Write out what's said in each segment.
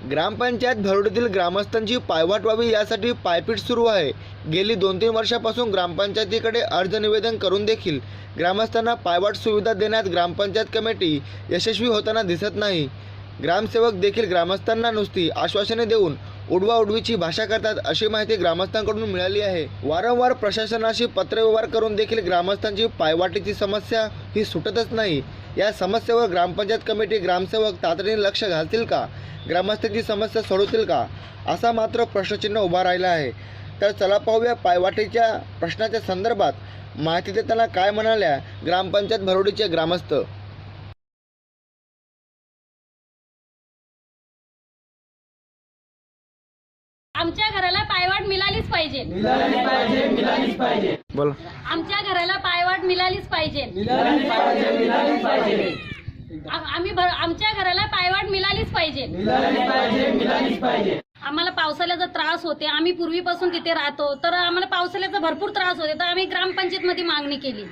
ग्रामपंचायत भरोडीतील ग्रामस्थांची पायवाट व्हावी यासाठी पायपीट सुरू आहे. गेली दोन तीन वर्षापासून ग्रामपंचायतीकडे अर्ज निवेदन करून देखील ग्रामस्थांना पायवाट सुविधा देण्यात ग्रामपंचायत कमिटी यशस्वी होताना दिसत नाही. ग्रामसेवक देखील ग्रामस्थांना नुसती आश्वासने देऊन उडवाउडवीची भाषा करतात अशी माहिती ग्रामस्थांकडून मिळाली आहे. वारंवार प्रशासनाशी पत्रव्यवहार करून देखील ग्रामस्थांची पायवाटीची समस्या ही सुटतच नाही. या समस्येवर ग्रामपंचायत कमिटी ग्रामसेवक तातडीने लक्ष घालतील का? ग्रामस्थांची समस्या सोडवतील का? असा मात्र प्रश्नचिन्ह उभा राहिला आहे. तर चला पाहूया पायवाटीच्या प्रश्नाच्या संदर्भात माहिती देताना काय म्हणाल्या ग्रामपंचायत भरोडीचे ग्रामस्थ. आमच्या घराला पायवाट मिळालीच पाहिजे. बोला. आमच्या घराला पायवाट मिळालीच पाहिजे. आ- आम्ही भर- आमच्या घराला पायवाट मिळालीच पाहिजे. आम्हाला पावसाळ्याचा त्रास होते. आम्ही पूर्वीपासून तिथे राहतो. तर आम्हाला पावसाळ्याचा भरपूर त्रास होते. तर आम्ही ग्रामपंचायतमध्ये मागणी केली.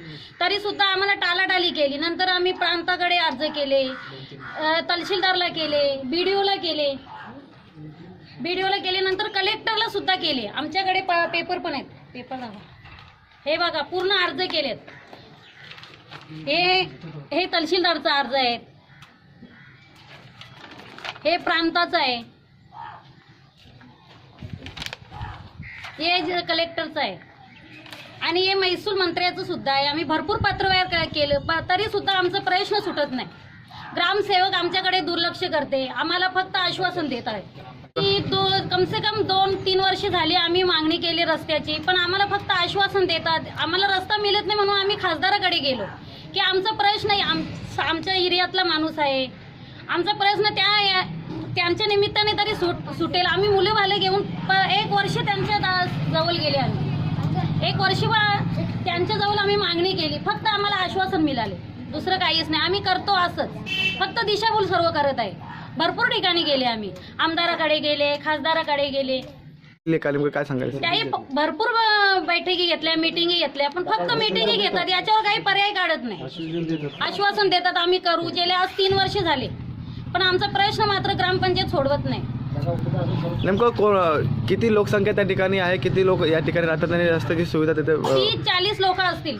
तरी सुद्धा आम्हाला टालाटाली केली. नंतर आम्ही प्रांताकडे अर्ज केले. अ, तहसीलदारला केले बीडीओला केले. बीडीओला केले कलेक्टरला सुद्धा केले. आमच्याकडे प- पेपर पण आहेत. पेपर दाखवा. हे बघा पूर्ण अर्ज केलेत. हे हे तहसीलदारचा अर्ज आहे हे प्रांताचं आहे. हे जे कलेक्टरचं आहे. आणि हे महसूल मंत्र्याचं सुद्धा आहे. आम्ही भरपूर पत्रव्यवहार केलं. प- तरी सुद्धा आमचा प्रश्न सुटत नाही. ग्रामसेवक आमच्याकडे दुर्लक्ष करते. आम्हाला फक्त आश्वासन देत आहे दो कम कमसे कम दोन तीन वर्ष झाली आम्ही मागणी केली रस्त्याची पण आम्हाला फक्त आश्वासन देतात. आम्हाला रस्ता मिळत नाही म्हणून आम्ही खासदाराकडे गेलो. की आमचा प्रश्न आहे आम आमच्या एरियातला माणूस आहे. आमचा प्रश्न त्या या- त्यांच्या निमित्ताने तरी सुट सुटेल. आम्ही मुलं भाले घेऊन प- एक वर्ष त्यांच्या दा- जवळ गेले आम्ही. एक वर्ष त्यांच्या जवळ आम्ही मागणी केली. फक्त आम्हाला आश्वासन मिळाले. दुसरं काहीच नाही. आम्ही करतो असंच. फक्त दिशाभूल सर्व करत आहे. भरपूर ठिकाणी गेले आम्ही. आमदाराकडे गेले खासदाराकडे गेले. लेखाली काय सांगायचं? त्याही प- भरपूर बैठकी घेतल्या मिटिंगी घेतल्या. पण फक्त मिटिंगी घेतात याच्यावर काही पर्याय काढत नाही. आश्वासन देतात आम्ही करू. गेले आज तीन वर्ष झाले. पण आमचा प्रश्न मात्र ग्रामपंचायत सोडवत नाही. नेमकं किती लोकसंख्या त्या ठिकाणी आहे? किती लोक या ठिकाणी राहतात आणि रस्त्याची सुविधा तिथे अ, तीस चाळीस लोक असतील.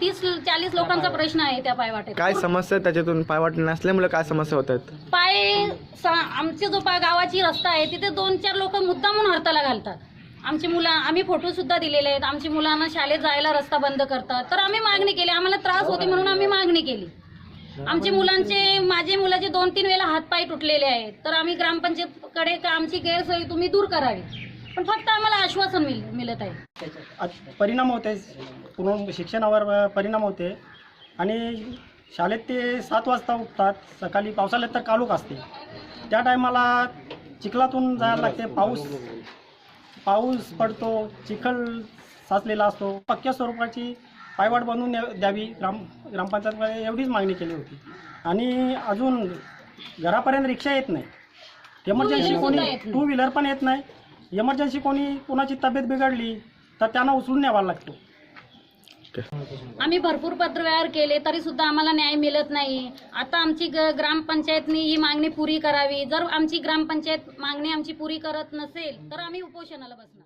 तीस चाळीस लोकांचा प्रश्न आहे त्या पायवाटेत. काय समस्या आहे त्याच्यातून? पायवाट नसल्यामुळे काय समस्या होत आहेत पाय स- आमचे जो पा गावाची रस्ता आहे तिथे दोन चार लोक मुद्दामून हरताला घालतात. आमची मुलं आम्ही फोटो सुद्धा दिलेले आहेत. आमची मुलांना शाळेत जायला रस्ता बंद करतात. तर आम्ही मागणी केली. आम्हाला त्रास होते म्हणून आम्ही मागणी केली. आमचे मुलांचे माझे मुलाचे दोन तीन वेळा हातपाय तुटलेले आहेत. तर आम्ही ग्रामपंचायतकडे का आमची गैरसोय तुम्ही दूर करावी. पण फक्त आम्हाला आश्वासन मिळ मिळत आहे. परिणाम होते पूर्ण शिक्षणावर परिणाम होते आणि शाळेत ते सात वाजता उठतात. सकाळी पावसाळ्यात तर कालूक असते. त्या टायमाला चिखलातून जायला लागते. पाऊस पाऊस पडतो. चिखल साचलेला असतो. पक्क्या स्वरूपाची पायवाट बनवून द्या- द्यावी. ग्राम ग्रामपंचायतमध्ये एवढीच मागणी केली होती. आणि अजून घरापर्यंत रिक्षा येत नाही. एमर्जन्सी कोणी. टू व्हीलर पण येत नाही. एमर्जन्सी कोणी कोणाची तब्येत बिघडली तर त्यांना उचलून न्यावा लागतो. आम्ही भरपूर पत्रव्यवहार केले तरी सुद्धा आम्हाला न्याय मिळत नाही. आता आमची ग ग्रामपंचायतनी ही मागणी पुरी करावी. जर आमची ग्रामपंचायत मागणी आमची पुरी करत नसेल तर आम्ही उपोषणाला बसणार.